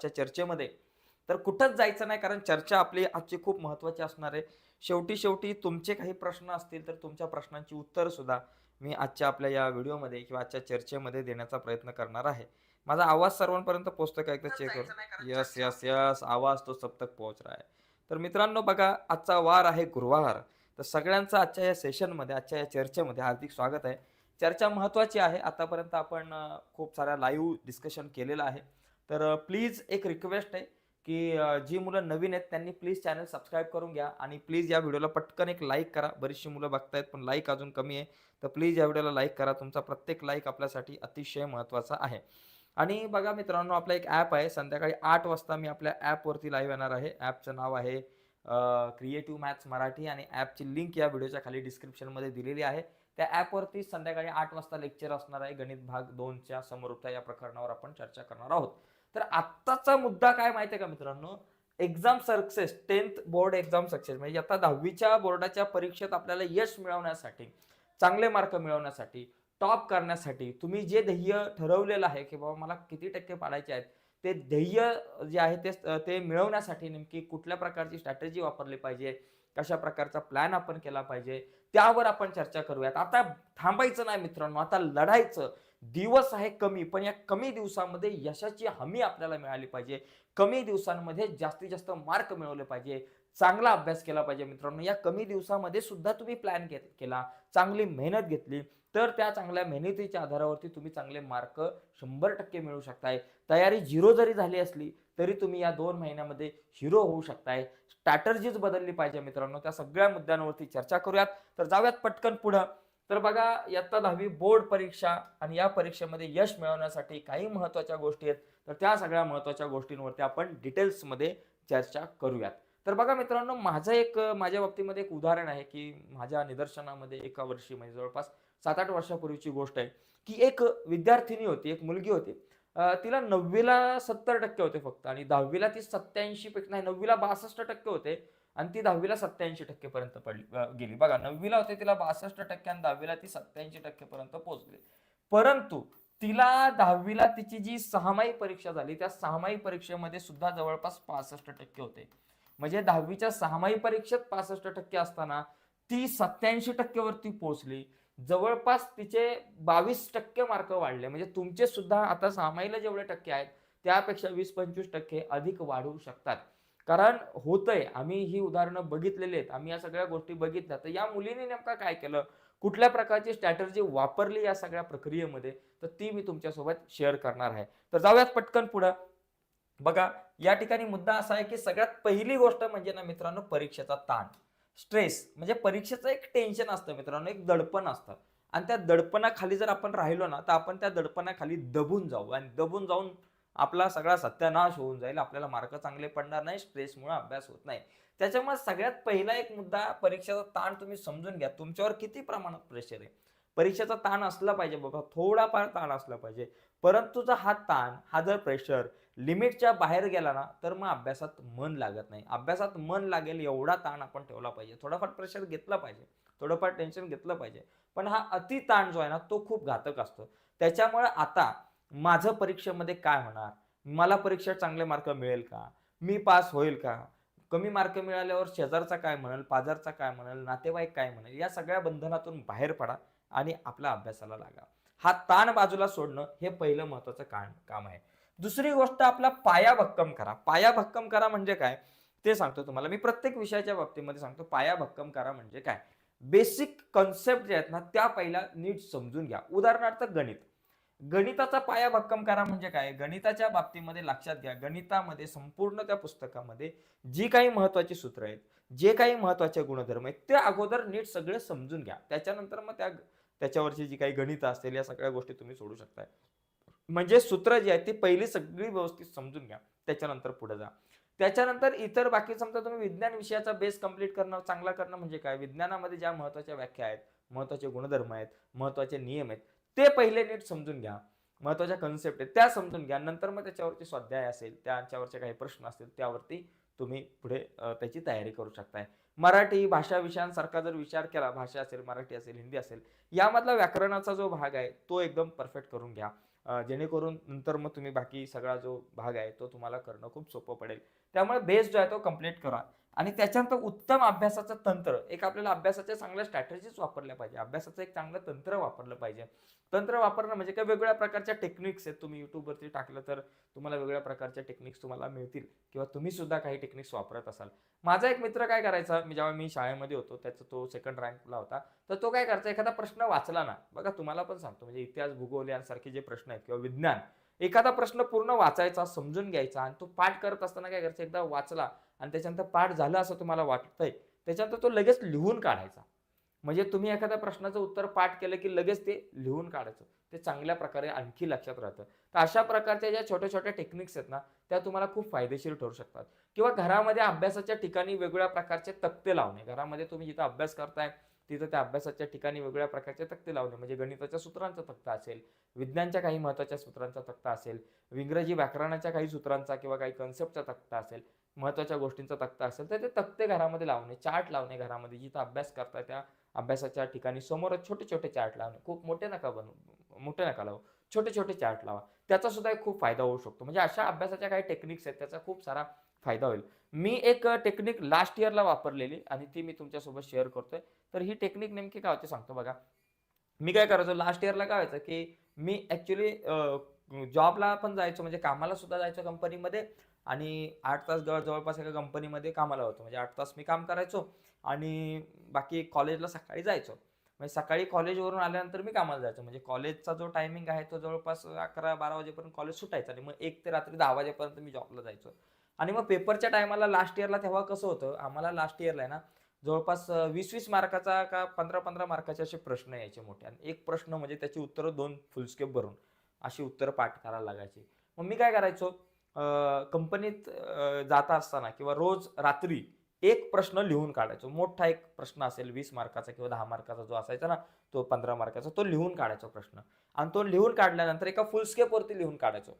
च्या चर्चेमध्ये. तर कुठंच जायचं नाही कारण चर्चा आपली आजची खूप महत्त्वाची असणार आहे. शेवटी शेवटी तुमचे काही प्रश्न असतील तर तुमच्या प्रश्नांची उत्तरं सुद्धा मी आजच्या आपल्या या व्हिडिओमध्ये किंवा आजच्या चर्चेमध्ये देण्याचा प्रयत्न करणार आहे. माझा आवाज सर्वांपर्यंत पोहोचतो का? एकदा चेक करू यस यस यस आवाज तो सब तक पोहोच रहा है तर मित्रांनो बघा आजचा वार आहे गुरुवार. तर सगळ्यांचं आजच्या या सेशनमध्ये आजच्या या चर्चेमध्ये हार्दिक स्वागत आहे. चर्चा महत्त्वाची आहे. आतापर्यंत आपण खूप साऱ्या लाईव्ह डिस्कशन केलेलं आहे. तर प्लीज एक रिक्वेस्ट आहे की जी मुलं नवीन आहेत त्यांनी प्लीज चॅनल सबस्क्राईब करून घ्या आणि प्लीज या व्हिडिओला पटकन एक लाईक करा. बरीचशी मुलं बघतायत पण लाईक अजून कमी आहे. तर प्लीज या व्हिडिओला लाईक करा. तुमचा प्रत्येक लाईक आपल्यासाठी अतिशय महत्त्वाचा आहे. आणि बघा मित्रांनो आपला एक ॲप आहे. संध्याकाळी आठ वाजता मी आपल्या ॲपवरती लाईव्ह येणार आहे. ॲपचं नाव आहे क्रिएटिव्ह मॅथ्स मराठी आणि ॲपची लिंक या व्हिडिओच्या खाली डिस्क्रिप्शनमध्ये दिलेली आहे. त्या ॲपवरती संध्याकाळी आठ वाजता लेक्चर असणार आहे. गणित भाग दोनच्या समरूपता या प्रकरणावर आपण चर्चा करणार आहोत. तर आत्ताचा मुद्दा काय माहिती आहे का मित्रांनो? Exam success tenth board exam success म्हणजे आता दहावीच्या बोर्डाच्या परीक्षेत आपल्याला यश मिळवण्यासाठी चांगले मार्क मिळवण्यासाठी टॉप करण्यासाठी तुम्ही जे ध्येय ठरवलेलं आहे की बाबा मला किती टक्के पाडायचे आहेत ते ध्येय जे आहे ते ते मिळवण्यासाठी नेमकी कुठल्या प्रकारची स्ट्रॅटेजी वापरली पाहिजे कशा प्रकारचा प्लॅन आपण केला पाहिजे त्यावर आपण चर्चा करूयात. आता थांबायचं नाही मित्रांनो आता लढायचं. दिवस आहे कमी पण या कमी दिवसामध्ये यशाची हमी आपल्याला मिळाली पाहिजे. कमी दिवसांमध्ये जास्तीत जास्त मार्क मिळवले पाहिजे. चांगला अभ्यास केला पाहिजे मित्रांनो. या कमी दिवसामध्ये सुद्धा तुम्ही प्लॅन केला. चांगली मेहनत घेतली. तर त्या चांगल्या मेहनतीच्या आधारावरती तुम्ही चांगले मार्क शंभर टक्के मिळू शकताय. तयारी झिरो जरी झाली असली तरी तुम्ही या दोन महिन्यामध्ये हिरो होऊ शकताय. स्ट्रॅटर्जीज बदलली पाहिजे मित्रांनो. त्या सगळ्या मुद्द्यांवरती चर्चा करूयात. तर जाऊयात पटकन पुढं. तर बघा इयत्ता दहावी बोर्ड परीक्षा आणि या परीक्षेमध्ये यश मिळवण्यासाठी काही महत्त्वाच्या गोष्टी आहेत. तर त्या सगळ्या महत्त्वाच्या गोष्टींवरती आपण डिटेल्समध्ये चर्चा करूयात. तर बघा मित्रांनो माझं एक माझ्या बाबतीमध्ये एक उदाहरण आहे की माझ्या निदर्शनामध्ये एका वर्षी म्हणजे जवळपास सात आठ वर्षापूर्वीची गोष्ट आहे की एक विद्यार्थिनी होती एक मुलगी होती. तिला नववीला सत्तर टक्के होते फक्त आणि दहावीला ती सत्याऐंशी पेक्षा नाही नववीला बासष्ट टक्के होते. आणि ती दहावीला सत्याऐंशी टक्केपर्यंत पडली गेली. बघा नववीला होते तिला बासष्ट टक्के आणि दहावीला ती सत्याऐंशी टक्केपर्यंत पोहोचली. परंतु तिला दहावीला तिची जी सहामाही परीक्षा झाली त्या सहामाही परीक्षेमध्ये सुद्धा जवळपास पासष्ट टक्के होते. म्हणजे दहावीच्या सहामाही परीक्षेत पासष्ट टक्के असताना ती सत्याऐंशी टक्केवरती पोहोचली. जवळपास तिचे बावीस टक्के मार्क वाढले. म्हणजे तुमचे सुद्धा आता सहामाहीला जेवढे टक्के आहेत त्यापेक्षा वीस पंचवीस टक्के अधिक वाढू शकतात. कारण होतंय. आम्ही ही उदाहरणं बघितलेली आहेत. आम्ही या सगळ्या गोष्टी बघितल्या. तर या मुलीने नेमका काय केलं? कुठल्या प्रकारची स्ट्रॅटर्जी वापरली या सगळ्या प्रक्रियेमध्ये? तर ती मी तुमच्यासोबत शेअर करणार आहे. तर जाऊयात पटकन पुढं. बघा या ठिकाणी मुद्दा असा आहे की सगळ्यात पहिली गोष्ट म्हणजे ना मित्रांनो परीक्षेचा ताण. स्ट्रेस म्हणजे परीक्षेचं एक टेन्शन असतं मित्रांनो एक दडपण असतं. आणि त्या दडपणाखाली जर आपण राहिलो ना तर आपण त्या दडपणाखाली दबून जाऊ. आणि दबून जाऊन आपला सगळा सत्यानाश होऊन जाईल आपल्याला मार्क चांगले पडणार नाही स्ट्रेसमुळे अभ्यास होत नाही. त्याच्यामुळे सगळ्यात पहिला एक मुद्दा परीक्षेचा ताण तुम्ही समजून घ्या. तुमच्यावर किती प्रमाणात प्रेशर आहे? परीक्षेचा ताण असला पाहिजे बघा थोडाफार ताण असला पाहिजे. परंतु जर हा ताण हा जर प्रेशर लिमिटच्या बाहेर गेला ना तर मग अभ्यासात मन लागत नाही. अभ्यासात मन लागेल एवढा ताण आपण ठेवला पाहिजे. थोडाफार प्रेशर घेतला पाहिजे. थोडंफार टेन्शन घेतलं पाहिजे. पण हा अति ताण जो आहे ना तो खूप घातक असतो. त्याच्यामुळे आता माझं परीक्षेमध्ये काय होणार? मला परीक्षा चांगले मार्क मिळेल का? मी पास होईल का? कमी मार्क मिळाल्यावर शेजारचा काय म्हणेल पाजारचा काय म्हणेल नातेवाईक काय म्हणेल या सगळ्या बंधनातून बाहेर पडा आणि आपल्या अभ्यासाला लागा. हा ताण बाजूला सोडणं हे पहिलं महत्वाचं काम काम आहे. दुसरी गोष्ट आपला पाया भक्कम करा. पाया भक्कम करा म्हणजे काय? ते सांगतो तुम्हाला. मी प्रत्येक विषयाच्या बाबतीमध्ये सांगतो पाया भक्कम करा म्हणजे काय? बेसिक कॉन्सेप्ट जे आहेत ना त्या पहिला नीट समजून घ्या. उदाहरणार्थ गणित. गणिताचा पाया भक्कम करा म्हणजे काय? गणिताच्या बाबतीमध्ये लक्षात घ्या. गणितामध्ये संपूर्ण त्या पुस्तकामध्ये जी काही महत्वाची सूत्र आहेत जे काही महत्त्वाचे गुणधर्म आहेत ते अगोदर नीट सगळे समजून घ्या. त्याच्यानंतर मग त्या त्याच्यावरची जी काही गणित असतील या सगळ्या गोष्टी तुम्ही सोडू शकताय. म्हणजे सूत्र जी आहेत ती पहिली सगळी व्यवस्थित समजून घ्या. त्याच्यानंतर पुढे जा. त्याच्यानंतर इतर बाकी समजा तुम्ही विज्ञान विषयाचा बेस कंप्लीट करणं चांगला करणं म्हणजे काय? विज्ञानामध्ये ज्या महत्त्वाच्या व्याख्या आहेत महत्त्वाचे गुणधर्म आहेत महत्त्वाचे नियम आहेत ते पहिले नीट समजून घ्या. महत्त्वाच्या कन्सेप्ट आहेत. त्या समजून घ्या. नंतर मग त्याच्यावरती स्वाध्याय असेल त्याच्यावरचे काही प्रश्न असतील त्यावरती तुम्ही पुढे त्याची तयारी करू शकताय. मराठी भाषा विषयांसारखा जर विचार केला भाषा असेल मराठी असेल हिंदी असेल यामधला व्याकरणाचा जो भाग आहे तो एकदम परफेक्ट करून घ्या. जेणेकरून नंतर मग तुम्ही बाकी सगळा जो भाग आहे तो तुम्हाला करणं खूप सोपं पडेल. त्यामुळे बेस जो आहे तो कंप्लीट करा. आणि त्याच्यानंतर उत्तम अभ्यासाचं तंत्र. एक आपल्याला अभ्यासाच्या चांगल्या स्ट्रॅटजीज वापरल्या पाहिजे. अभ्यासाचं एक चांगलं तंत्र वापरलं पाहिजे. तंत्र वापरणं म्हणजे काय? वेगवेगळ्या प्रकारच्या टेक्निक्स आहेत. तुम्ही युट्यूबवरती टाकलं तर तुम्हाला वेगवेगळ्या प्रकारच्या टेक्निक्स तुम्हाला मिळतील. किंवा तुम्ही सुद्धा काही टेक्निक्स वापरत असाल. माझा एक मित्र काय करायचा? मी जेव्हा मी शाळेमध्ये होतो त्याचा तो सेकंड रँकला होता. तर तो काय करायचा? एखादा प्रश्न वाचला ना. बघा तुम्हाला पण सांगतो. म्हणजे इतिहास भूगोल यांसारखे जे प्रश्न आहेत किंवा विज्ञान एखादा प्रश्न पूर्ण वाचायचा समजून घ्यायचा आणि तो पाठ करत असताना काय करायचं? एकदा वाचला आणि त्याच्यानंतर पाठ झालं असं तुम्हाला वाटतंय त्याच्यानंतर तो लगेच लिहून काढायचा. म्हणजे तुम्ही एखाद्या प्रश्नाचं उत्तर पाठ केलं की लगेच ते लिहून काढायचं. ते चांगल्या प्रकारे आणखी लक्षात राहतं. तर अशा प्रकारच्या ज्या छोट्या छोट्या टेक्निक्स आहेत ना त्या तुम्हाला खूप फायदेशीर ठरू शकतात. किंवा घरामध्ये अभ्यासाच्या ठिकाणी वेगवेगळ्या प्रकारचे तक्ते लावणे. घरामध्ये तुम्ही जिथं अभ्यास करताय तिथं त्या अभ्यासाच्या ठिकाणी वेगवेगळ्या प्रकारचे तक्ते लावणे म्हणजे गणिताच्या सूत्रांचा तक्ता असेल विज्ञानच्या काही महत्त्वाच्या सूत्रांचा तक्ता असेल इंग्रजी व्याकरणाच्या काही सूत्रांचा किंवा काही कन्सेप्टचा तक्ता असेल महत्त्वाच्या गोष्टींचा तक्ता असेल तर ते तक्ते घरामध्ये लावणे चार्ट लावणे घरामध्ये. जिथं अभ्यास करता त्या अभ्यासाच्या ठिकाणी समोरच छोटे छोटे चार्ट लावणे. खूप मोठे नका बनव मोठे नका लावू छोटे छोटे चार्ट लावा. त्याचा सुद्धा एक खूप फायदा होऊ शकतो. म्हणजे अशा अभ्यासाच्या काही टेक्निक्स आहेत त्याचा खूप सारा फायदा होईल. मी एक टेक्निक लास्ट इयरला वापरलेली आणि ती मी तुमच्यासोबत शेअर करतोय. तर ही टेक्निक नेमकी काय होते सांगतो बघा. मी काय करायचो लास्ट इयरला काय व्हायचं की मी ॲक्च्युली जॉबला पण जायचो म्हणजे कामाला सुद्धा जायचो कंपनीमध्ये आणि आठ तास जवळ जवळपास एका कंपनीमध्ये कामाला होतो. म्हणजे आठ तास मी काम करायचो आणि बाकी कॉलेजला सकाळी जायचो. म्हणजे सकाळी कॉलेजवरून आल्यानंतर मी कामाला जायचो. म्हणजे कॉलेजचा जो टायमिंग आहे तो जवळपास अकरा बारा वाजेपर्यंत कॉलेज सुटायचा आणि मग एक ते रात्री दहा वाजेपर्यंत मी जॉबला जायचो. आणि मग पेपरच्या टायमाला लास्ट इयरला तेव्हा कसं होतं आम्हाला लास्ट इयरला आहे ना जवळपास वीस वीस मार्काचा का पंधरा पंधरा मार्काचे असे प्रश्न यायचे मोठे. आणि एक प्रश्न म्हणजे त्याची उत्तरं दोन फुलस्केप भरून अशी उत्तरं पाठ करायला लागायची. मग मी काय करायचो कंपनीत जाता असताना किंवा रोज रात्री एक प्रश्न लिहून काढायचो. मोठा एक प्रश्न असेल वीस मार्काचा किंवा दहा मार्काचा जो असायचा ना तो पंधरा मार्काचा तो लिहून काढायचा प्रश्न. आणि तो लिहून काढल्यानंतर एका फुलस्केपवरती लिहून काढायचो.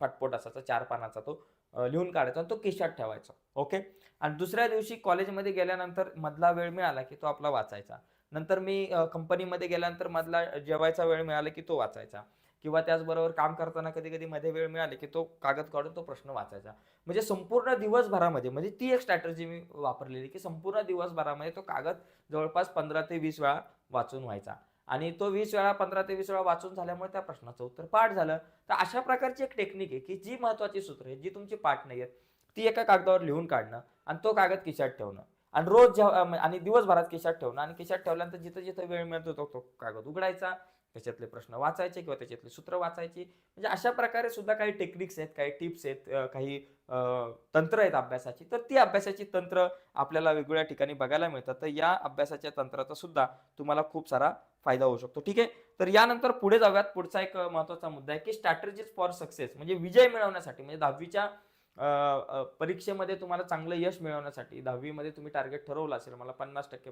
पटपट असायचा चार पानाचा तो. लिहून काढायचा आणि तो केशात ठेवायचा. ओके? आणि दुसऱ्या दिवशी कॉलेजमध्ये गेल्यानंतर मधला वेळ मिळाला की तो आपला वाचायचा. नंतर मी कंपनीमध्ये गेल्यानंतर मधला जेवायचा वेळ मिळाला की तो वाचायचा. किंवा त्याचबरोबर काम करताना कधी कधी मध्ये वेळ मिळाले की तो कागद काढून तो प्रश्न वाचायचा. म्हणजे संपूर्ण दिवसभरामध्ये म्हणजे ती एक स्ट्रॅटर्जी मी वापरलेली की संपूर्ण दिवसभरामध्ये तो कागद जवळपास पंधरा ते वीस वेळा वाचून व्हायचा. आणि तो वीस वेळा पंधरा ते वीस वेळा वाचून झाल्यामुळे त्या प्रश्नाचं उत्तर पाठ झालं. तर अशा प्रकारची एक टेक्निक आहे की जी महत्वाची सूत्र आहे जी तुमची पाठ नाही आहेत ती एका कागदावर लिहून काढणं आणि तो कागद खिशात ठेवणं. आणि रोज जेव्हा आणि दिवसभरात खिशात ठेवणं आणि खिशात ठेवल्यानंतर जिथं जिथं वेळ मिळतो तो तो कागद उघडायचा. त्याच्यातले प्रश्न वाचायचे किंवा त्याच्यातले सूत्र वाचायची. म्हणजे अशा प्रकारे सुद्धा काही टेक्निक्स आहेत काही टिप्स आहेत काही तंत्र आहेत अभ्यासाची. तर ती अभ्यासाची तंत्र आपल्याला वेगवेगळ्या ठिकाणी बघायला मिळतात. तर या अभ्यासाच्या तंत्राचा सुद्धा तुम्हाला खूप सारा फायदा होऊ शकतो. ठीक आहे? तर यानंतर पुढे जाऊयात. पुढचा एक महत्त्वाचा मुद्दा आहे की स्ट्रॅटेजीज फॉर सक्सेस म्हणजे विजय मिळवण्यासाठी म्हणजे दहावीच्या परीक्षेमध्ये तुम्हाला चांगलं यश मिळवण्यासाठी दहावीमध्ये तुम्ही टार्गेट ठरवलं असेल मला पन्नास टक्के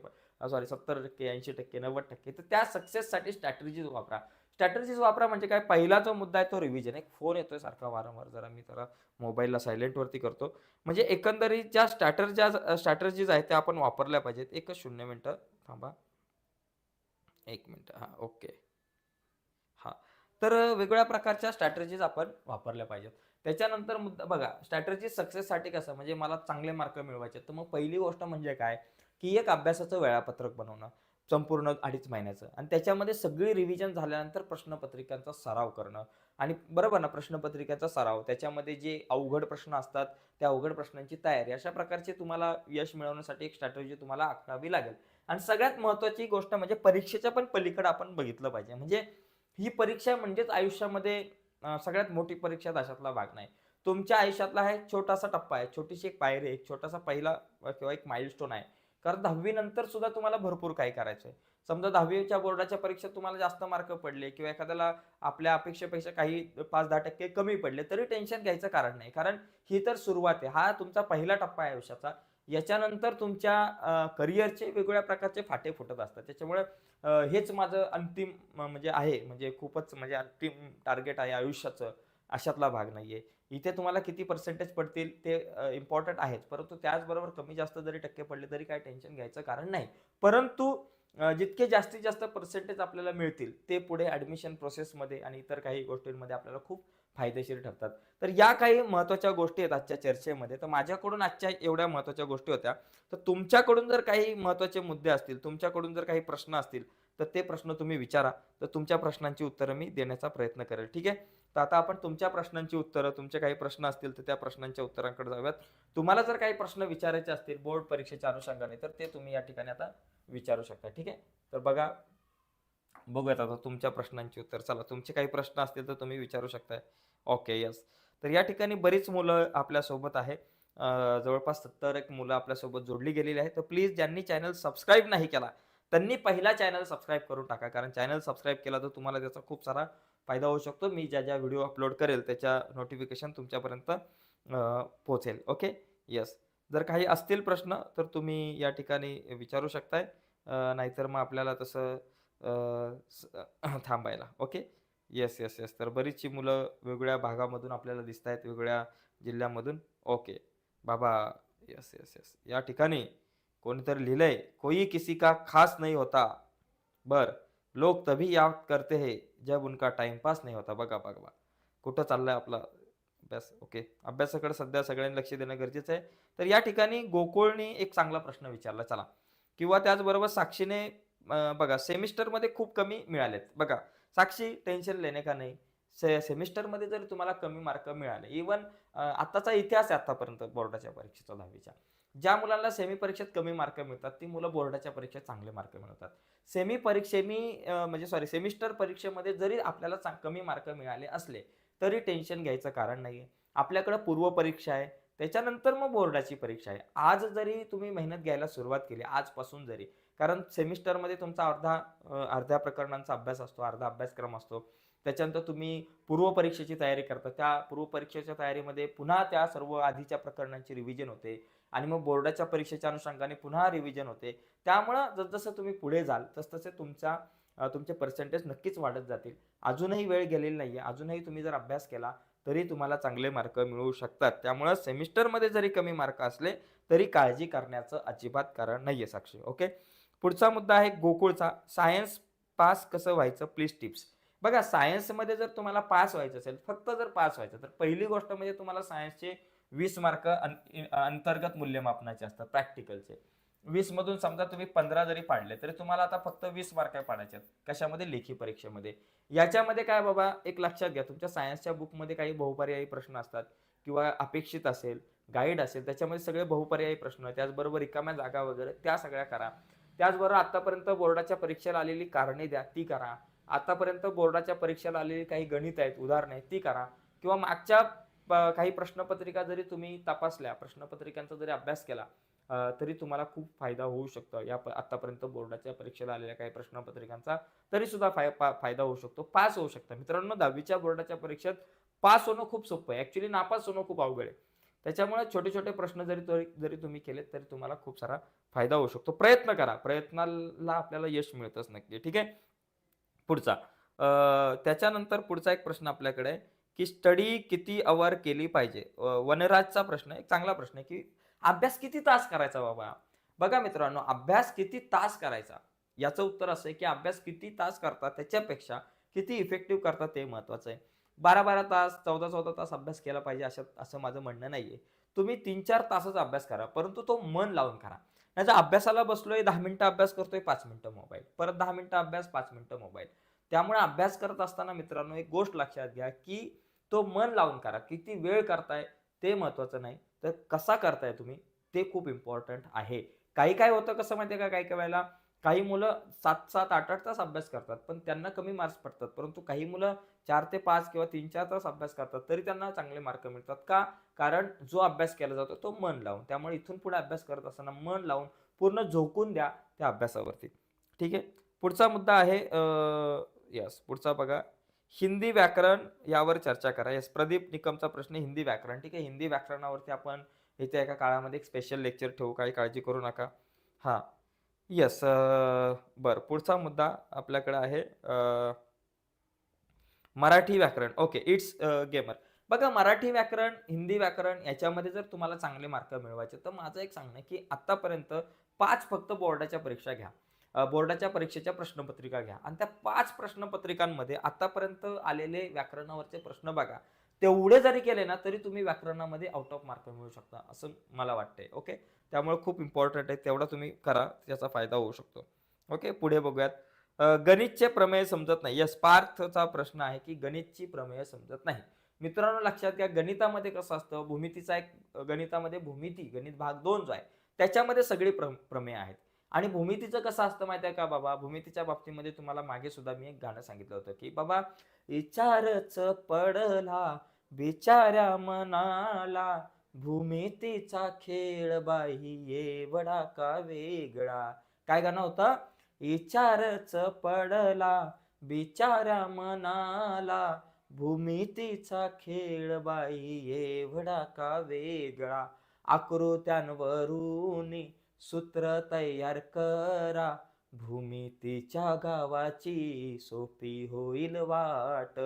सॉरी सत्तर टक्के ऐंशी टक्के नव्वद टक्के तर त्या सक्सेससाठी स्ट्रॅटजीज वापरा. स्ट्रॅटजीज वापरा म्हणजे काय? पहिला जो मुद्दा आहे तो रिव्हिजन एक फोन येतोय सारखा वारंवार जरा मी जरा मोबाईलला सायलेंटवरती करतो. म्हणजे एकंदरीत ज्या स्ट्रॅटर्ज्या स्ट्रॅटर्जीज आहेत त्या आपण वापरल्या पाहिजेत. एकच शून्य मिनटं थांबा. एक मिनटं हां ओके हां. तर वेगवेगळ्या प्रकारच्या स्ट्रॅटर्जीज आपण वापरल्या पाहिजेत. त्याच्यानंतर मुद्दा बघा स्ट्रॅटर्जी सक्सेससाठी कसं म्हणजे मला चांगले मार्क मिळवायचे. तर मग पहिली गोष्ट म्हणजे काय? की एक अभ्यासाचं वेळापत्रक बनवणं संपूर्ण अडीच महिन्याचं. आणि त्याच्यामध्ये सगळी रिव्हिजन झाल्यानंतर प्रश्नपत्रिकांचा सराव करणं. आणि बरोबर ना प्रश्नपत्रिकांचा सराव त्याच्यामध्ये जे अवघड प्रश्न असतात त्या अवघड प्रश्नांची तयारी अशा प्रकारचे तुम्हाला यश मिळवण्यासाठी एक स्ट्रॅटर्जी तुम्हाला आखणावी लागेल. आणि सगळ्यात महत्त्वाची गोष्ट म्हणजे परीक्षेच्या पण पलीकडे आपण बघितलं पाहिजे. म्हणजे ही परीक्षा म्हणजेच आयुष्यामध्ये सगळ्यात मोठी परीक्षा अशातला भाग नाही. तुमच्या आयुष्यातला हा एक छोटासा टप्पा आहे. छोटीशी एक पायरी आहे. एक छोटासा पहिला किंवा एक माइलस्टोन आहे. कारण दहावीनंतर सुद्धा तुम्हाला भरपूर काही करायचं आहे. समजा दहावीच्या बोर्डाच्या परीक्षेत तुम्हाला जास्त मार्क पडले किंवा एखाद्याला आपल्या अपेक्षेपेक्षा काही पाच दहा टक्के कमी पडले तरी टेन्शन घ्यायचं कारण नाही. कारण ही तर सुरुवात आहे. हा तुमचा पहिला टप्पा आहे आयुष्याचा. याच्यानंतर तुमच्या करिअरचे वेगवेगळ्या प्रकारचे फाटे फुटत असतात. त्याच्यामुळे हेच माझं अंतिम म- म्हणजे आहे. म्हणजे खूपच म्हणजे अंतिम टार्गेट आहे आयुष्याचं. अशातला भाग नाही आहे इथे तुम्हाला किती पर्सेंटेज पडतील ते इम्पॉर्टंट आहेच. परंतु त्याचबरोबर कमी जास्त जरी टक्के पडले तरी काय टेन्शन घ्यायचं कारण नाही. परंतु जितके जास्तीत जास्त पर्सेंटेज आपल्याला मिळतील ते पुढे ॲडमिशन प्रोसेसमध्ये आणि इतर काही गोष्टींमध्ये आपल्याला खूप फायदेशीर ठरतात. तर या काही महत्त्वाच्या गोष्टी आहेत आजच्या चर्चेमध्ये. तर माझ्याकडून आजच्या एवढ्या महत्त्वाच्या गोष्टी होत्या. तर तुमच्याकडून जर काही महत्त्वाचे मुद्दे असतील तुमच्याकडून जर काही प्रश्न असतील तर ते प्रश्न तुम्ही विचारा. तर तुमच्या प्रश्नांची उत्तरं मी देण्याचा प्रयत्न करेल. ठीक आहे? तर आता आपण तुमच्या प्रश्नांची उत्तरं तुमचे काही प्रश्न असतील तर त्या प्रश्नांच्या उत्तरांकडे जाऊयात. तुम्हाला जर काही प्रश्न विचारायचे असतील बोर्ड परीक्षेच्या अनुषंगाने तर ते तुम्ही या ठिकाणी आता विचारू शकता. ठीक आहे? तर बघा बघूयात आता तुमच्या प्रश्नांची उत्तर. चला तुमचे काही प्रश्न असतील तर तुम्ही विचारू शकताय. ओके यस तर या ठिकाणी बरीच मुलं आपल्यासोबत आहे. जवळपास सत्तर एक मुलं आपल्यासोबत जोडली गेलेली आहे तर प्लीज ज्यांनी चॅनल सबस्क्राईब नाही केला त्यांनी पहिला चॅनल सबस्क्राईब करून टाका. कारण चॅनल सबस्क्राईब केला तर तुम्हाला त्याचा खूप सारा फायदा होऊ शकतो. मी ज्या ज्या व्हिडिओ अपलोड करेल त्याच्या नोटिफिकेशन तुमच्यापर्यंत पोहोचेल. ओके यस जर काही असतील प्रश्न तर तुम्ही या ठिकाणी विचारू शकताय. नाहीतर मग आपल्याला तसं थांबायला. ओके? येस येस येस तर बरीचशी मुलं वेगवेगळ्या भागामधून आपल्याला दिसत आहेत वेगवेगळ्या जिल्ह्यामधून. ओके. बाबा यस यस यस या ठिकाणी कोणीतरी लिहिलंय कोई किसी का खास नाही होता. बर. लोक तभी याद करते हे जब उनका टाइमपास नाही होता. बघा बघा बघा. कुठं चाललाय आपला अभ्यास? ओके. अभ्यासाकडे सध्या सगळ्यांनी लक्ष देणं गरजेचं आहे. तर या ठिकाणी गोकुळने एक चांगला प्रश्न विचारला. चला. किंवा त्याचबरोबर साक्षीने बघा सेमिस्टरमध्ये खूप कमी मिळालेत. बघा साक्षी टेन्शन लेणे का नाही? से सेमिस्टरमध्ये जर तुम्हाला कमी मार्क मिळाले इवन आत्ताचा इतिहास आहे आतापर्यंत बोर्डाच्या परीक्षेचा दहावीच्या ज्या मुलांना सेमी परीक्षेत कमी मार्क मिळतात ती मुलं बोर्डाच्या परीक्षेत चांगले मार्क मिळवतात सेमी परीक्षे मी म्हणजे सॉरी सेमिस्टर परीक्षेमध्ये जरी आपल्याला कमी मार्क मिळाले असले तरी टेन्शन घ्यायचं कारण नाही आहे आपल्याकडं पूर्व परीक्षा आहे त्याच्यानंतर मग बोर्डाची परीक्षा आहे. आज जरी तुम्ही मेहनत घ्यायला सुरुवात केली आजपासून जरी कारण सेमिस्टरमध्ये तुमचा अर्धा अर्ध्या प्रकरणांचा अभ्यास असतो अर्धा अभ्यासक्रम असतो. त्याच्यानंतर तुम्ही पूर्व परीक्षेची तयारी करता. त्या पूर्व परीक्षेच्या तयारीमध्ये पुन्हा त्या सर्व आधीच्या प्रकरणांची रिव्हिजन होते आणि मग बोर्डाच्या परीक्षेच्या अनुषंगाने पुन्हा रिव्हिजन होते. त्यामुळं जसजसं तुम्ही पुढे जाल तसतसे तुमचा तुमचे पर्सेंटेज नक्कीच वाढत जातील. अजूनही वेळ गेलेली नाही आहे अजूनही तुम्ही जर अभ्यास केला तरी तुम्हाला चांगले मार्क मिळू शकतात. त्यामुळं सेमिस्टरमध्ये जरी कमी मार्क असले तरी काळजी करण्याचं अजिबात कारण नाही आहे साक्षी. ओके? पुढचा मुद्दा आहे गोकुळचा. सायन्स पास कसं व्हायचं? प्लीज टिप्स बघा सायन्समध्ये जर तुम्हाला पास व्हायचं असेल फक्त जर पास व्हायचं तर पहिली गोष्ट म्हणजे तुम्हाला सायन्सचे वीस मार्क अंतर्गत मूल्यमापनाचे असतात प्रॅक्टिकलचे वीस मधून समजा तुम्ही पंधरा जरी पाडले तरी तुम्हाला आता फक्त वीस मार्क पाडायचे आहेत. कशामध्ये? लेखी परीक्षेमध्ये. याच्यामध्ये काय बाबा? एक लक्षात घ्या तुमच्या सायन्सच्या बुकमध्ये काही बहुपर्यायी प्रश्न असतात किंवा अपेक्षित असेल गाईड असेल त्याच्यामध्ये सगळे बहुपर्यायी प्रश्न त्याचबरोबर रिकाम्या जागा वगैरे त्या सगळ्या करा. त्याचबरोबर आतापर्यंत बोर्डाच्या परीक्षेला आलेली कारणे द्या ती करा. आतापर्यंत बोर्डाच्या परीक्षेला आलेली काही गणित आहेत उदाहरणं आहेत ती करा. किंवा मागच्या प- काही प्रश्नपत्रिका जरी तुम्ही तपासल्या प्रश्नपत्रिकांचा जरी अभ्यास केला तरी तुम्हाला खूप फायदा होऊ शकतो. या प- आतापर्यंत बोर्डाच्या परीक्षेला आलेल्या काही प्रश्नपत्रिकांचा तरी सुद्धा फाय पा- फायदा होऊ शकतो. पास होऊ शकतं. मित्रांनो दहावीच्या बोर्डाच्या परीक्षेत पास होणं खूप सोपं आहे. ऍक्च्युली नापास होणं खूप अवघड आहे. त्याच्यामुळे छोटे छोटे प्रश्न जरी जरी तुम्ही केलेत तरी तुम्हाला खूप सारा फायदा होऊ शकतो. प्रयत्न करा. प्रयत्नाला आपल्याला यश मिळतच नक्की. ठीक आहे? पुढचा. त्याच्यानंतर पुढचा एक प्रश्न आपल्याकडे की स्टडी किती अवर केली पाहिजे? वनराजचा प्रश्न एक चांगला प्रश्न आहे की अभ्यास किती तास करायचा बाबा? बघा मित्रांनो अभ्यास किती तास करायचा? याचं उत्तर असं आहे की अभ्यास किती तास करतात त्याच्यापेक्षा किती इफेक्टिव्ह करतात ते महत्वाचं आहे. बारा बारा तास चौदा चौदा तास अभ्यास केला पाहिजे अशा असं माझं म्हणणं नाही आहे तुम्ही तीन चार तासच अभ्यास करा परंतु तो मन लावून करा. नाही अभ्यासाला बसलोय दहा मिनटं अभ्यास करतोय पाच मिनटं मोबाईल. परत दहा मिनटं अभ्यास पाच मिनटं मोबाईल. त्यामुळे अभ्यास करत असताना मित्रांनो एक गोष्ट लक्षात घ्या की तो मन लावून करा. किती वेळ करताय ते महत्वाचं नाही. तर कसा करताय तुम्ही ते खूप इम्पॉर्टंट आहे. काही काय होतं कसं माहिती आहे का? काही काही वेळेला काही मुलं सात सात आठ आठ तास अभ्यास करतात पण त्यांना कमी मार्क्स पडतात. परंतु काही मुलं चार ते पाच किंवा तीन चार तास अभ्यास करतात तरी त्यांना चांगले मार्क मिळतात. का? कारण जो अभ्यास केला जातो तो मन लावून. त्यामुळे इथून पुढे अभ्यास करत असताना मन लावून पूर्ण झोकून द्या त्या अभ्यासावरती. ठीक आहे? पुढचा मुद्दा आहे यस पुढचा बघा. हिंदी व्याकरण यावर चर्चा करा. यस प्रदीप निकमचा प्रश्न हिंदी व्याकरण. ठीक आहे? हिंदी व्याकरणावरती आपण इथे एका काळामध्ये एक स्पेशल लेक्चर ठेवू. काही काळजी करू नका. हां. येस बरं. पुढचा मुद्दा आपल्याकडे आहे मराठी व्याकरण. ओके इट्स गेमर बघा मराठी व्याकरण हिंदी व्याकरण याच्यामध्ये जर तुम्हाला चांगले मार्क मिळवायचे तर माझं एक सांगणं की आत्तापर्यंत पाच फक्त बोर्डाच्या परीक्षा घ्या. बोर्डाच्या परीक्षेच्या प्रश्नपत्रिका घ्या. आणि त्या पाच प्रश्नपत्रिकांमध्ये आतापर्यंत आलेले व्याकरणावरचे प्रश्न बघा. तेवढे जरी केले ना तरी तुम्ही व्याकरणामध्ये आउट ऑफ मार्क मिळू शकता असं मला वाटतंय ओके त्यामुळे खूप इम्पॉर्टंट आहे तेवढा तुम्ही करा त्याचा फायदा होऊ शकतो ओके पुढे बघूयात. गणितचे प्रमेय समजत नाही. यस पार्थचा प्रश्न आहे की गणितची प्रमेय समजत नाही. मित्रांनो लक्षात घ्या गणितामध्ये कसं असतं भूमितीचा एक गणितामध्ये भूमिती गणित भाग दोन जो आहे त्याच्यामध्ये सगळी प्र प्रमेय आहेत. आणि भूमितीचं कसं असतं माहिती आहे का बाबा? भूमितीच्या बाबतीमध्ये तुम्हाला मागे सुद्धा मी एक गाणं सांगितलं होतं की बाबा विचारच पडला बिचाऱ्या मनाला भूमितीचा खेळ बाई एवढा का वेगळा? काय गाणं होतं? विचारच पडला बिचाऱ्या मनाला भूमितीचा खेळ बाई एवढा का वेगळा? आकृत्यांवरून सूत्र तयार करा. भूमितीच्या गावाची सोपी होईल वाट.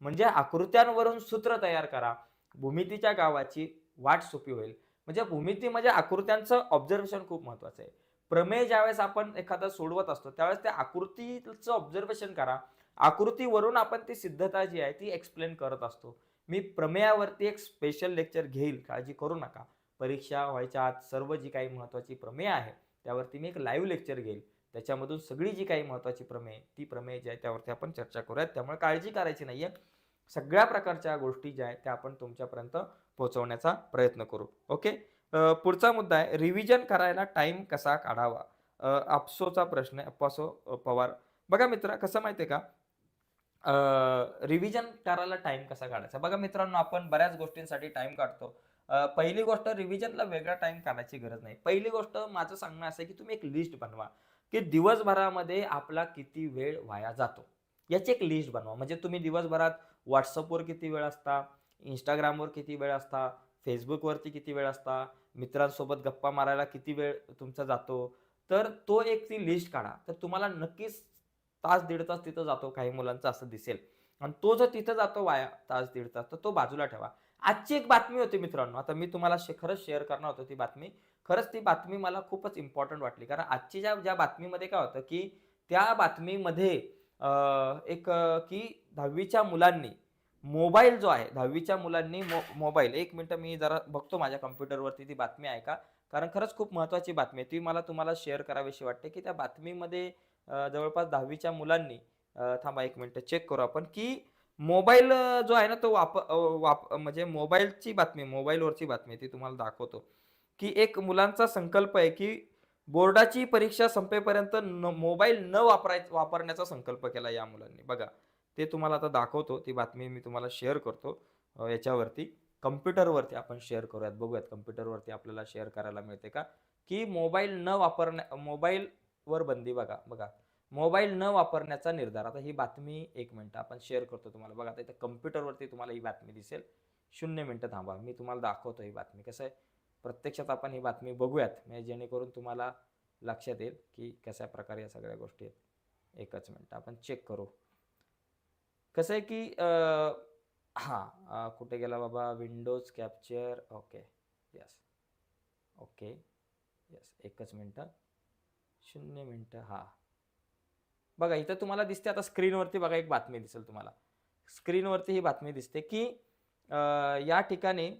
म्हणजे आकृत्यांवरून सूत्र तयार करा. भूमितीच्या गावाची वाट सोपी होईल. म्हणजे भूमिती म्हणजे आकृत्यांचं ऑब्झर्वेशन खूप महत्वाचं आहे. प्रमेय ज्यावेळेस आपण एखादा सोडवत असतो त्यावेळेस त्या आकृतीचं ऑब्झर्वेशन करा. आकृतीवरून आपण ती सिद्धता जी आहे ती एक्सप्लेन करत असतो. मी प्रमेयावरती एक स्पेशल लेक्चर घेईल. काळजी करू नका. परीक्षा व्हायच्या आत सर्व जी काही महत्वाची प्रमेय आहे त्यावरती मी एक लाईव्ह लेक्चर घेईल त्याच्यामधून सगळी जी काही महत्त्वाची प्रमेय ती प्रमेय जी आहे त्यावरती आपण चर्चा करूयात. त्यामुळे काळजी करायची नाहीये. सगळ्या प्रकारच्या गोष्टी ज्या आहेत त्या आपण तुमच्यापर्यंत पोहोचवण्याचा प्रयत्न करू. ओके? पुढचा मुद्दा आहे रिव्हिजन करायला टाईम कसा काढावा? अप्सोचा आपसोचा प्रश्न आहे अप्पासो पवार. बघा मित्र कसं माहितीये का? रिव्हिजन करायला टाइम कसा काढायचा? बघा मित्रांनो आपण बऱ्याच गोष्टींसाठी टाइम काढतो. पहिली गोष्ट रिव्हिजनला वेगळा टाइम काढायची गरज नाही. पहिली गोष्ट माझं सांगणं असं आहे की तुम्ही एक लिस्ट बनवा की दिवसभरामध्ये आपला किती वेळ वाया जातो. याची एक लिस्ट बनवा. म्हणजे तुम्ही दिवसभरात व्हॉट्सअपवर किती वेळ असता इंस्टाग्रामवर किती वेळ असता फेसबुकवरती किती वेळ असता मित्रांसोबत गप्पा मारायला किती वेळ तुमचा जातो तर तो एक ती लिस्ट काढा. तर तुम्हाला नक्कीच तास दीड तास तिथं जातो काही मुलांचं असं दिसेल. आणि तो जर तिथं जातो वाया तास दीड तास तर तो बाजूला ठेवा. आजची एक बातमी होती मित्रांनो. आता मी तुम्हाला शे- खरंच शेअर करणार होतो ती बातमी. खरंच ती बातमी मला खूपच इम्पॉर्टंट वाटली. कारण आजची ज्या ज्या बातमीमध्ये काय होतं की त्या बातमीमध्ये एक की दहावीच्या मुलांनी मोबाईल जो आहे दहावीच्या मुलांनी मो मोबाईल एक मिनटं मी जरा बघतो माझ्या कम्प्युटरवरती ती बातमी आहे का? कारण खरंच खूप महत्त्वाची बातमी आहे. ती मला तुम्हाला शेअर करावीशी वाटते की त्या बातमीमध्ये जवळपास दहावीच्या मुलांनी थांबा एक मिनटं चेक करू आपण की मोबाईल जो आहे ना तो वाप वाप म्हणजे मोबाईलची बातमी मोबाईलवरची बातमी ती तुम्हाला दाखवतो. की एक मुलांचा संकल्प आहे की बोर्डाची परीक्षा संपेपर्यंत न मोबाईल न वापराय वापरण्याचा संकल्प केला या मुलांनी. बघा ते तुम्हाला आता दाखवतो ती बातमी मी तुम्हाला शेअर करतो याच्यावरती. कम्प्युटरवरती आपण शेअर करूयात बघूयात कम्प्युटरवरती आपल्याला शेअर करायला मिळते का? की मोबाईल न वापरण्या मोबाईलवर बंदी बघा बघा. मोबाईल न वापरण्याचा निर्धार. आता ही बातमी एक मिनटं आपण शेअर करतो तुम्हाला. बघा आता इथे कम्प्युटरवरती तुम्हाला ही बातमी दिसेल. शून्य मिनटं थांबा. मी तुम्हाला दाखवतो ही बातमी. कसं आहे? प्रत्यक्षात आपण ही बातमी बघूयात. म्हणजे जेणेकरून तुम्हाला लक्षात येईल की कशा प्रकारे या सगळ्या गोष्टी आहेत. एकच मिनटं. आपण चेक करू. कसं आहे की हां कुठे गेला बाबा? Windows capture okay yes okay yes एकच मिनटं. शून्य मिनटं. हां. बघा इथं तुम्हाला दिसते आता स्क्रीनवरती बघा एक बातमी दिसेल तुम्हाला. स्क्रीनवरती ही बातमी दिसते की या ठिकाणी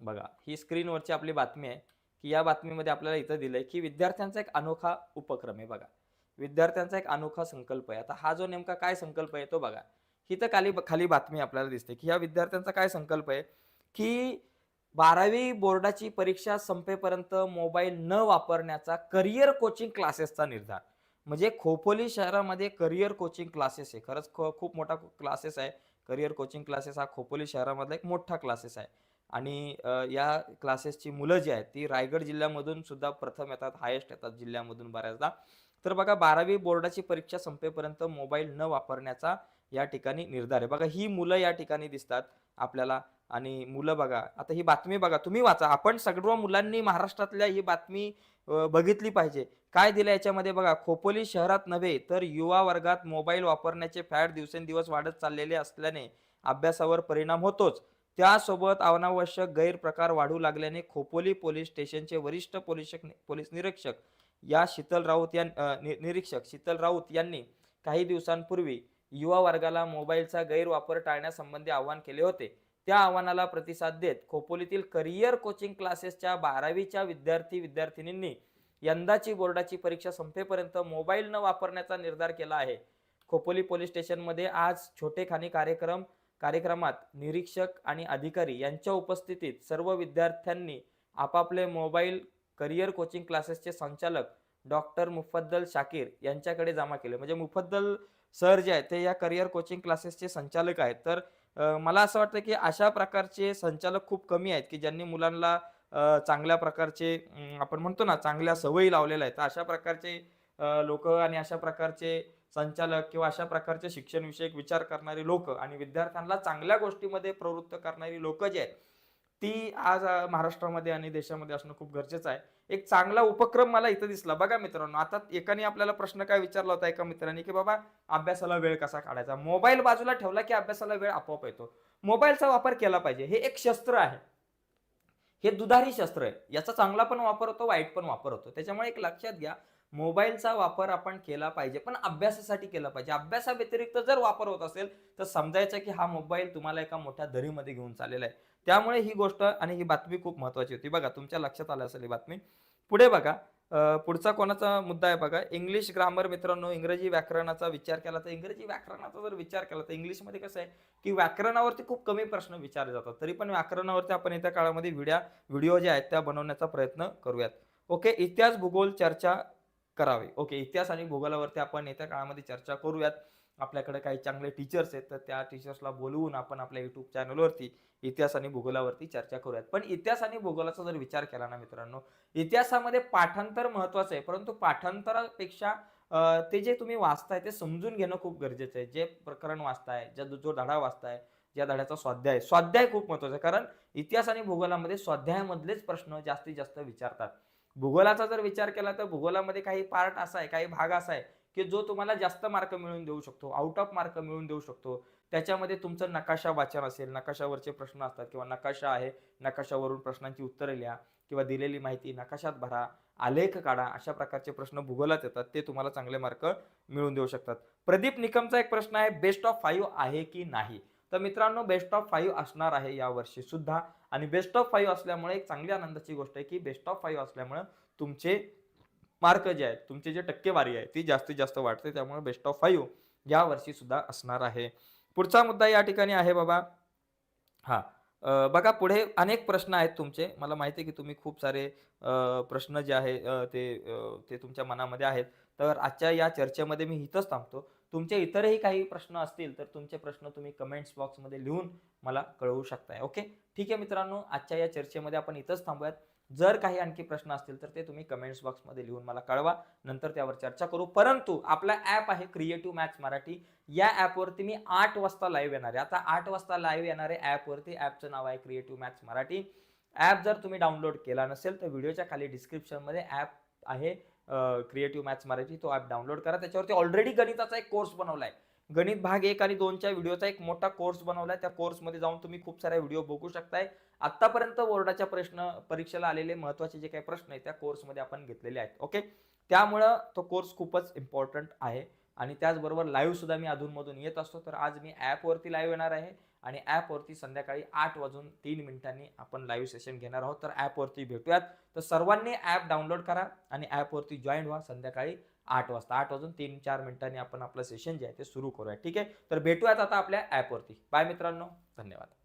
बघा ही स्क्रीनवरची आपली बातमी आहे की या बातमीमध्ये आपल्याला इथं दिलंय की विद्यार्थ्यांचा एक अनोखा उपक्रम आहे बघा. विद्यार्थ्यांचा एक अनोखा संकल्प आहे. आता हा जो नेमका काय संकल्प आहे तो बघा. इथं खाली खाली बातमी आपल्याला दिसते की या विद्यार्थ्यांचा काय संकल्प आहे की बारावी बोर्डाची परीक्षा संपेपर्यंत मोबाईल न वापरण्याचा करिअर कोचिंग क्लासेसचा निर्धार. म्हणजे खोपोली शहरामध्ये करिअर कोचिंग क्लासेस आहे. खरंच खूप मोठा क्लासेस आहे. करिअर कोचिंग क्लासेस हा खोपोली शहरामधला एक मोठा क्लासेस आहे. आणि या क्लासेसची मुलं जी आहेत ती रायगड जिल्ह्यामधून सुद्धा प्रथम येतात हायेस्ट येतात जिल्ह्यामधून बऱ्याचदा. तर बघा बारावी बोर्डाची परीक्षा संपेपर्यंत मोबाईल न वापरण्याचा या ठिकाणी निर्धार आहे. बघा ही मुलं या ठिकाणी दिसतात आपल्याला. आणि मुलं बघा. आता ही बातमी बघा. तुम्ही वाचा. आपण सर्व मुलांनी महाराष्ट्रातल्या ही बातमी बघितली पाहिजे. काय दिलं याच्यामध्ये बघा. खोपोली शहरात नव्हे तर युवा वर्गात मोबाईल वापरण्याचे फॅड दिवसेंदिवस वाढत चाललेले असल्याने अभ्यासावर परिणाम होतोच. त्यासोबत अनावश्यक गैरप्रकार वाढू लागल्याने खोपोली पोलीस स्टेशनचे वरिष्ठ पोलीस पोलीस निरीक्षक या शीतल राऊत या नि- निरीक्षक शीतल राऊत यांनी काही दिवसांपूर्वी युवा वर्गाला मोबाईलचा गैरवापर टाळण्यासंबंधी आवाहन केले होते. त्या आव्हानाला प्रतिसाद देत खोपोलीतील करिअर कोचिंग क्लासेसच्या बारावीच्या विद्यार्थी विद्यार्थिनींनी यंदाची बोर्डाची परीक्षा संपेपर्यंत मोबाईल न वापरण्याचा निर्धार केला आहे. खोपोली पोलीस स्टेशनमध्ये आज छोटेखानी कार्यक्रम कार्यक्रमात निरीक्षक आणि अधिकारी यांच्या उपस्थितीत सर्व विद्यार्थ्यांनी आपापले मोबाईल करिअर कोचिंग क्लासेसचे संचालक डॉक्टर मुफद्दल शाकीर यांच्याकडे जमा केले. म्हणजे मुफद्दल सर जे आहेत ते या करिअर कोचिंग क्लासेसचे संचालक आहेत. तर मला असं वाटतं की अशा प्रकारचे संचालक खूप कमी आहेत की ज्यांनी मुलांना चांगल्या प्रकारचे आपण म्हणतो ना चांगल्या सवयी लावलेल्या आहेत. तर अशा प्रकारचे लोक आणि अशा प्रकारचे संचालक किंवा अशा प्रकारचे शिक्षणविषयक विचार करणारी लोक आणि विद्यार्थ्यांना चांगल्या गोष्टीमध्ये प्रवृत्त करणारी लोक जे आहेत ती आज महाराष्ट्रामध्ये आणि देशामध्ये असणं खूप गरजेचं आहे. एक चांगला उपक्रम मला इथं दिसला. बघा मित्रांनो आता एकाने आपल्याला प्रश्न काय विचारला होता एका मित्राने की बाबा अभ्यासाला वेळ कसा काढायचा? मोबाईल बाजूला ठेवला की अभ्यासाला वेळ आपोआप येतो. मोबाईलचा वापर केला पाहिजे. हे एक शस्त्र आहे. हे दुधारी शस्त्र आहे. याचा चांगला पण वापर होतो वाईट पण वापर होतो. त्याच्यामुळे एक लक्षात घ्या मोबाईलचा वापर आपण केला पाहिजे पण अभ्यासासाठी केला पाहिजे. अभ्यासाव्यतिरिक्त जर वापर होत असेल तर समजायचं की हा मोबाईल तुम्हाला एका मोठ्या दरीमध्ये घेऊन चाललेला आहे. त्यामुळे ही गोष्ट आणि ही बातमी खूप महत्वाची होती. बघा तुमच्या लक्षात आलं असेल ही बातमी. पुढे बघा पुढचा कोणाचा मुद्दा आहे बघा? इंग्लिश ग्रामर मित्रांनो इंग्रजी व्याकरणाचा विचार केला तर इंग्रजी व्याकरणाचा जर विचार केला तर इंग्लिशमध्ये कसं आहे की व्याकरणावरती खूप कमी प्रश्न विचारले जातात. तरी पण व्याकरणावरती आपण येत्या काळामध्ये व्हिडिओ व्हिडिओ जे आहेत त्या बनवण्याचा प्रयत्न करूयात. ओके इतिहास भूगोल चर्चा करावे. ओके इतिहास आणि भूगोलावरती आपण येत्या काळामध्ये चर्चा करूयात. आपल्याकडे काही चांगले टीचर्स आहेत तर त्या टीचर्सला बोलवून आपण आपल्या युट्यूब चॅनलवरती इतिहास आणि भूगोलावरती चर्चा करूयात. पण इतिहास आणि भूगोलाचा जर विचार केला ना मित्रांनो इतिहासामध्ये पाठांतर महत्वाचं आहे परंतु पाठांतरापेक्षा ते जे तुम्ही वाचताय ते समजून घेणं खूप गरजेचं आहे. जे प्रकरण वाचताय ज्या जो धडा वाचताय ज्या धड्याचा स्वाध्याय आहे स्वाध्याय खूप महत्त्वाचा आहे. कारण इतिहास आणि भूगोलामध्ये स्वाध्यायामधलेच प्रश्न जास्तीत जास्त विचारतात. भूगोलाचा जर विचार केला तर भूगोलामध्ये काही पार्ट असा आहे काही भाग असा आहे की जो तुम्हाला जास्त मार्क मिळवून देऊ शकतो आउट ऑफ मार्क मिळवून देऊ शकतो. त्याच्यामध्ये तुमचं नकाशा वाचन असेल नकाशावरचे प्रश्न असतात किंवा नकाशा आहे नकाशावरून प्रश्नांची उत्तरे लिहा किंवा दिलेली माहिती नकाशात भरा आलेख काढा अशा प्रकारचे प्रश्न भूगोलात येतात ते तुम्हाला चांगले मार्क मिळवून देऊ शकतात. प्रदीप निकमचा एक प्रश्न आहे बेस्ट ऑफ फाईव्ह आहे की नाही? तर मित्रांनो बेस्ट ऑफ फाईव्ह असणार आहे या वर्षी सुद्धा. आणि बेस्ट ऑफ फाईव्ह असल्यामुळे एक चांगली आनंदाची गोष्ट आहे की बेस्ट ऑफ फाईव्ह असल्यामुळे तुमचे मार्क जे आहेत तुमची जी टक्केवारी आहे ती जास्तीत जास्त वाढते. त्यामुळे बेस्ट ऑफ फाईव्ह या वर्षी सुद्धा असणार आहे. पुढचा मुद्दा या ठिकाणी आहे बाबा. हा. बघा पुढे अनेक प्रश्न आहेत तुमचे. मला माहिती आहे की तुम्ही खूप सारे प्रश्न जे आहे ते ते तुमच्या मनामध्ये आहेत. तर आजच्या या चर्चेमध्ये मी इथंच थांबतो. तुमचे इतरही काही प्रश्न असतील तर तुमचे प्रश्न तुम्ही कमेंट्स बॉक्समध्ये लिहून मला कळवू शकताय ओके ठीक आहे मित्रांनो आजच्या या चर्चेमध्ये आपण इथंच थांबूयात. जर काही आणखी प्रश्न असतील तर ते तुम्ही कमेंट्स बॉक्समध्ये लिहून मला कळवा. नंतर त्यावर चर्चा करू. परंतु आपला ॲप आहे क्रिएटिव्ह मॅथ्स मराठी. या ॲपवरती मी आठ वाजता लाईव्ह येणार आहे. आता आठ वाजता लाईव्ह येणारे ॲपवरती ॲपचं नाव आहे क्रिएटिव्ह मॅथ्स मराठी. ॲप जर तुम्ही डाउनलोड केला नसेल तर व्हिडिओच्या खाली डिस्क्रिप्शनमध्ये ॲप आहे. क्रिएटिव्ह मॅथ्स मराठी तो ॲप डाउनलोड करा. त्याच्यावरती ऑलरेडी गणिताचा एक कोर्स बनवला आहे गणित भाग एक आणि दोनच्या व्हिडिओचा एक मोठा कोर्स बनवलाय. त्या कोर्समध्ये जाऊन तुम्ही खूप साऱ्या व्हिडिओ बघू शकताय. आतापर्यंत बोर्डाच्या प्रश्न परीक्षेला आलेले महत्त्वाचे जे काही प्रश्न आहेत त्या कोर्समध्ये आपण घेतलेले आहेत. ओके त्यामुळं तो कोर्स खूपच इम्पॉर्टंट आहे. आणि त्याचबरोबर लाईव्ह सुद्धा मी अधूनमधून येत असतो. तर आज मी ॲपवरती लाईव्ह येणार आहे. आणि ॲपवरती संध्याकाळी आठ वाजून तीन मिनिटांनी आपण लाईव्ह सेशन घेणार आहोत. तर ॲपवरती भेटूयात. तर सर्वांनी ॲप डाउनलोड करा आणि ॲपवरती जॉईन व्हा. संध्याकाळी आठ वाजता आठ वाजून तीन चार मिनिटांनी आपण आपलं सेशन जे आहे ते सुरू करूया. ठीक आहे? तर भेटूयात आता आपल्या ॲपवरती बाय मित्रांनो. धन्यवाद.